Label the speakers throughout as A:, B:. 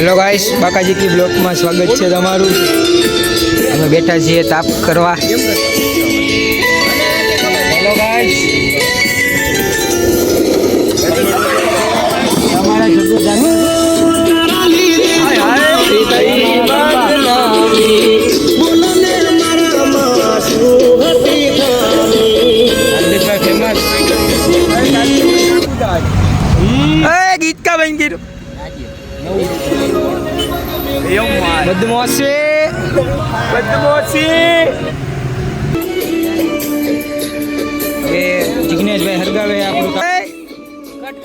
A: Hello guys બાકાજી કી બ્લોકમાં સ્વાગત છે તમારું. અમે બેઠા છીએ તાપ કરવા. Hello guys. તમારા છોકરો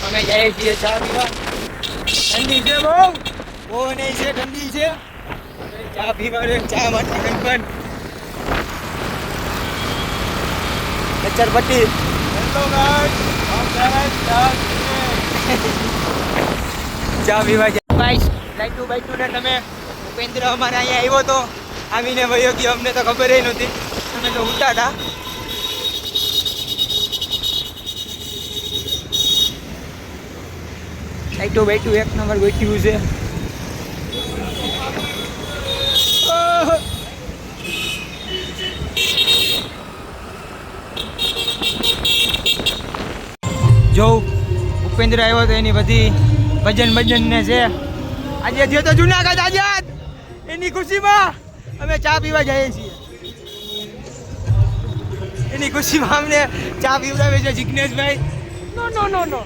A: અમે જઈએ છીએ ચા પીવા ઠંડી છે બહુ? બહુ નહીં છે, ઠંડી છે. ચા પીવા ચા માટે કંકન કચ્ચર પટ્ટી
B: હેલો ગાઈસ
A: ચા પીવા ગાઈસ લાઈટુ બાઈટુ ને તમે ઉપેન્દ્ર અમારે અહીંયા આવ્યો તો આવીને વયો ગયો અમને તો ખબર નહોતી. અમે તો ઉઠતા હતા. લાઈટો બાઈટુ એક નંબર ગોઠ્યું છે. જો ઉપેન્દ્ર આવ્યો તો એની બધી ભજન ભજન ને છે. આજે જે તો જુનાગઢ આઝાદ. એની ખુશીમાં અમે ચા પીવા જઈએ છીએ. એની ખુશીમાં અમને ચા પીવડાવે છે જિજ્ઞેશભાઈ નો નો નો નો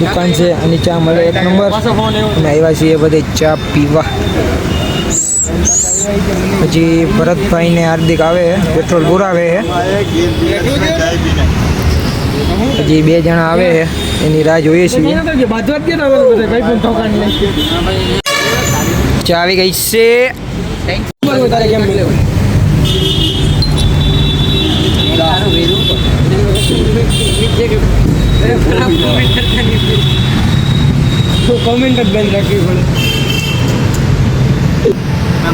A: દુકાન છે અને ચા મળે. એક નંબર અને આવ્યા છીએ બધે ચા પીવા. પછી ભરતભાઈ ને હાર્દિક આવે, પેટ્રોલ પુરાવે પછી બે જણા આવે એની રાહ જોઈએ છીએ. ચા આવી ગઈ છે. કોમેન્ટ જ બંધ રાખવી પડે.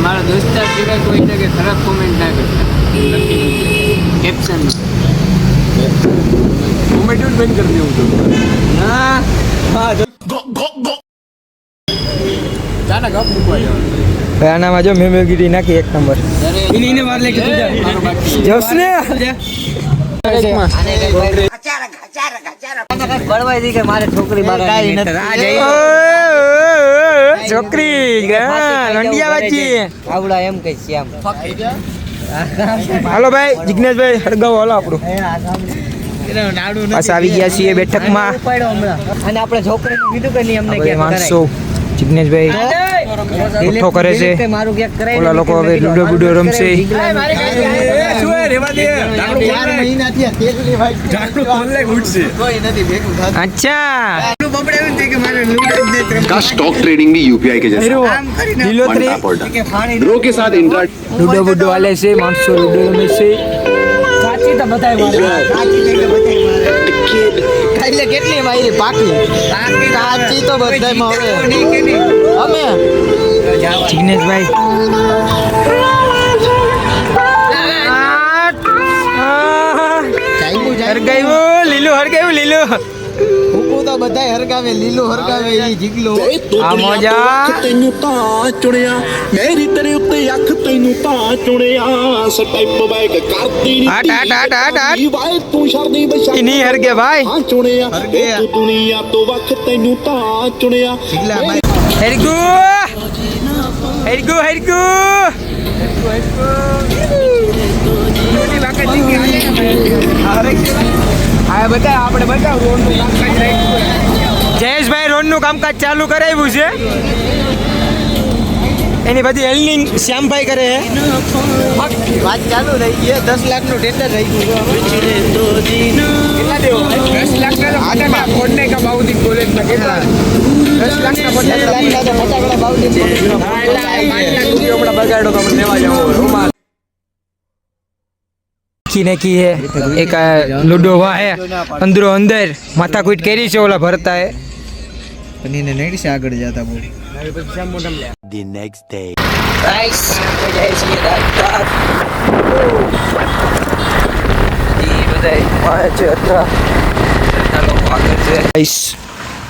C: મારા દોસ્તાર સિવાય કોઈને કે ખરાબ કોમેન્ટ ના કરતા. કેપ્શન
B: કોમેન્ટ બંધ કરી દેવું છું.
A: ભાઈ આનામાં જો મેમોગીરી નાખી એક નંબર.
C: એને વાર લે કે મારો
D: બળવાઈ દી કે મારે છોકરી
C: કાંઈ નથી.
A: છોકરી લંડિયા વાંચી.
D: આવડા એમ કઈ શ્યામ
A: હાલો ભાઈ જિજ્ઞેશભાઈ હળગાવો હાલો આપણું. આવી ગયા છીએ બેઠકમાં.
D: અને આપણે છોકરીને કીધું કે નહીં અમને
A: માણસો જિગ્નેશભાઈ
D: કરાય.
A: ઉઠો કરે છે
D: કે મારું ક્યાંક કરાય
A: ઓલા
D: ને
A: લોકો
D: મેં
A: હવે
D: કીધું,
A: લૂડો બુડો
D: અમારું
A: રમશે.
D: કરાય,
A: અચ્છા
E: का स्टॉक ट्रेडिंग भी यूपीआई के जैसा
A: લીલોતરી
E: वन टैप ड्रो के साथ इंट्रा
A: લૂડો બુડો હાલે છે માણસો લૂડો રમે
D: સાચી તો બધાય મારે સાચી તો બધાય મારે. કાલે કેટલી મારી પાકી? કાચી તો બધાય મારે અમે?
A: જિગ્નેશભાઈ. હરગાવ્યું લીલું હરગાવ્યું લીલું.
D: હુકુ તો બધાય હરગાવે લીલું હરગાવે ઈ જીગલો
A: આ મોજા
F: ਤੈਨੂੰ ਤਾਂ ਚੁਣਿਆ ਮੇਰੀ ਤੇਰੇ ਉੱਤੇ ਅੱਖ ਤੈਨੂੰ ਤਾਂ ਚੁਣਿਆ ਸਟੈਪ ਬੈਕ ਕਰਦੀ ਨੀ
A: ਹਟ, ਹਟ, ਹਟ, ਹਟ, ਹਟ।
F: ਨੀ ਵਾਏ ਤੂੰ ਸ਼ਰਦੀ ਬਸ਼ਾ
A: ਇਹ ਨਹੀਂ ਹਰ ਗਿਆ ਭਾਈ
F: ਹਾਂ ਚੁਣਿਆ ਇਹ ਤੂੰ ਦੁਨੀਆ ਤੋਂ ਵੱਖ ਤੈਨੂੰ ਤਾਂ ਚੁਣਿਆ
A: હેરગુ હેરગુ હેરગુ હા બધા આપણે બતાવ રોડનું કામકાજ જયેશભાઈ રોડનું કામકાજ ચાલુ કરાવ્યું છે. એની બધી હેલ્ડિંગ શ્યામભાઈ કરે છે.
D: વાત ચાલુ રહી ગઈ દસ લાખનું ટેન્ડર રહી ગયું
B: દસ લાખના ફોડને કે બાઉદી કોલેજમાં કેટલા? દસ લાખના ફટાકડા રૂપિયા હમણાં બગાડો તો લેવા જાવ. રૂમાલ
A: કી હે એક લૂડો વા હે અંદરો અંદર માથાકૂટ કરી છે ઓલા ભરતા હે
D: પણ એને નહીં છે આગળ જતા બહુ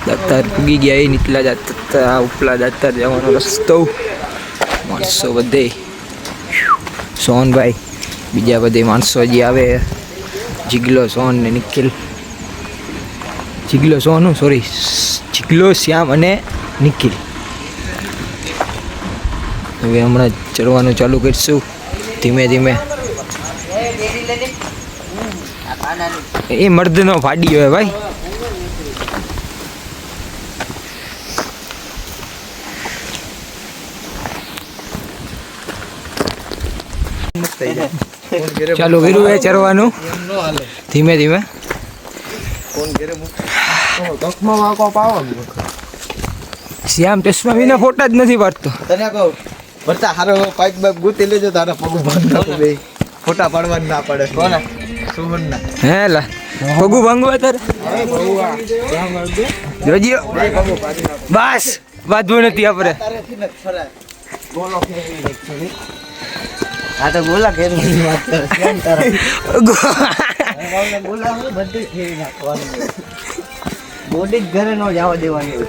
A: દત્તર પૂગી ગયા એ નીચલા જતા ઉપલા દત્તર જવાનો રસ્તો. માણસો બધે. સોનભાઈ. બીજા બધે માણસો હજી આવે. જીગલો સોન ને નિખિલ. જીગલો સોનું સોરી જીગલો શ્યામ અને નિખિલ. હવે હમણાં ચડવાનું ચાલુ કરીશું. ધીમે ધીમે. એ મર્દનો ફાડી હોય ભાઈ. ચાલુ કર્યું એ ચરવાનું. ધીમે ધીમે. શ્યામ ચશ્મા વિના ફોટા જ નથી પાડતો.
D: તને કહું ભરતા હારો પાઇપ બાઇપ ગૂંથી લેજો તારા પગ નાખું બે. ફોટા પાડવા ના પડે. કોને? સુમન ના
A: હે લા. પગુ ભાંગવા તારે? જોજો બસ વાંધો નથી આપણે.
D: બોલો ફેરવી આ તો બોલા ફેરવાની વાત કરે કેમ તારા બોલા હું બધું ફેરવી નાખવાનું બોડી જ ઘરે ન જવા દેવાની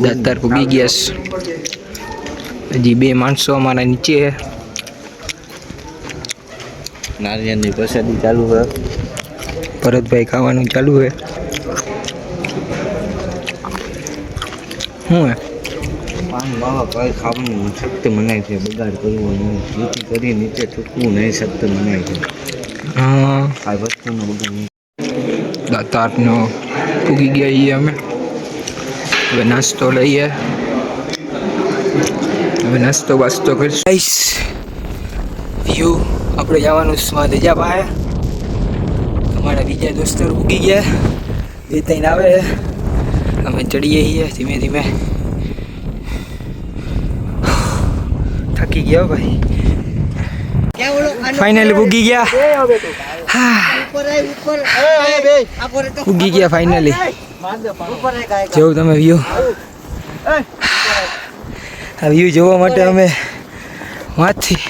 A: દાતાર પૂગી ગયા છે હજી બે માણસો અમારા નીચે છે
D: નારિયેળની પ્રસાદી ચાલુ હોય
A: ભરતભાઈ ખાવાનું ચાલુ છે શું હે
D: પાન બાવા કઈ ખાવાનું શક્તિ મનાય છે બગાડ કરવો નહીં જેથી કરી નીચે થૂકવું નહીં શક્તિ મનાય છે.
A: હા.
D: આ વસ્તુનો બગાડ નહીં.
A: દાતારનો પૂગી ગયા છીએ અમે. હવે નાસ્તો લઈએ. હવે નાસ્તો વાસ્તો કરીશું. વ્યૂ આપણે જવાનું સ્વાદ જા પાસે અમારા બીજા દોસ્તો ઉગી ગયા. બે ત્રણ આવે. છે. અમે ચડીએ છીએ ધીમે ધીમે થકી ગયા હો ભાઈ ફાઇનલી ઉગી ગયા હા ઉગી ગયા ફાઇનલી જેવું તમે વ્યૂ આ વ્યૂ જોવા માટે અમે વાંચથી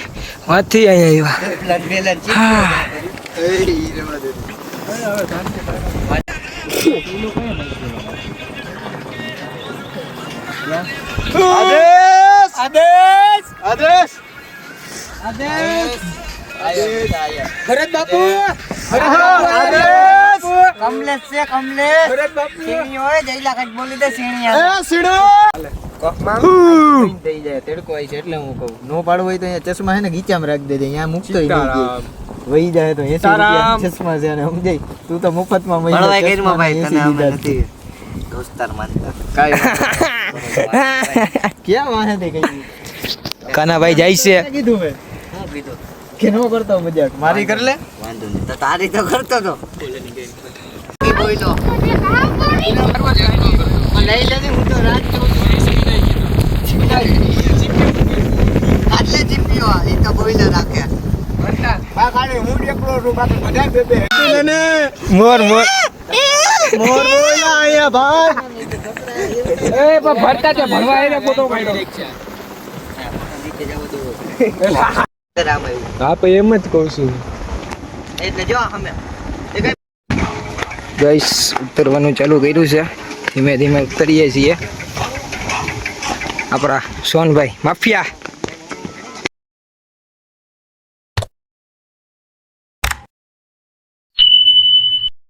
A: વાંચથી અહીંયા આવ્યા હા ભરત બાપુ!
D: કમલેશ છે કમલેશ. સીણી હોય જઈલા કઈ બોલી દે સીણી આવે. થઈ જાય તેડકો આવી છે એટલે હું કહું. નો પાડવો હોય તો અહીંયા ચશ્મા છે ને ગીચામાં રાખી દેજે અહીંયા મૂકતો વહી જાય તો એસી રૂપિયા ચશ્મા છે અને સમજાય? તું તો મફતમાં મળી
G: ભણવાય
D: જાય
G: કર્યું ભાઈ, તને અમે
D: 80 દીધા.
G: દોસ્તાર
A: કાનાભાઈ જાય છે.
D: કીધું મેં? કે નો કરતો મજાક. મારી કર લે?
G: વાંધો નહીં. તો તારી તો કરતો તો.
D: લઈ લેજે હું તો રાત
G: આટલે ચીપ્યો એ તો બોઈલર રાખે.
A: મોર મોર.
D: મોર બોલા અહીંયા ભાઈ.
A: ભરતા તે ભણવા એને ફોટો હા પછી એમ જ કહું છું.
G: એટલે જો અમે
A: ગઈસ ઉતરવાનું ચાલુ કર્યું છે. ધીમે ધીમે ઉતરીએ છીએ. આપણા સોનભાઈ માફિયા.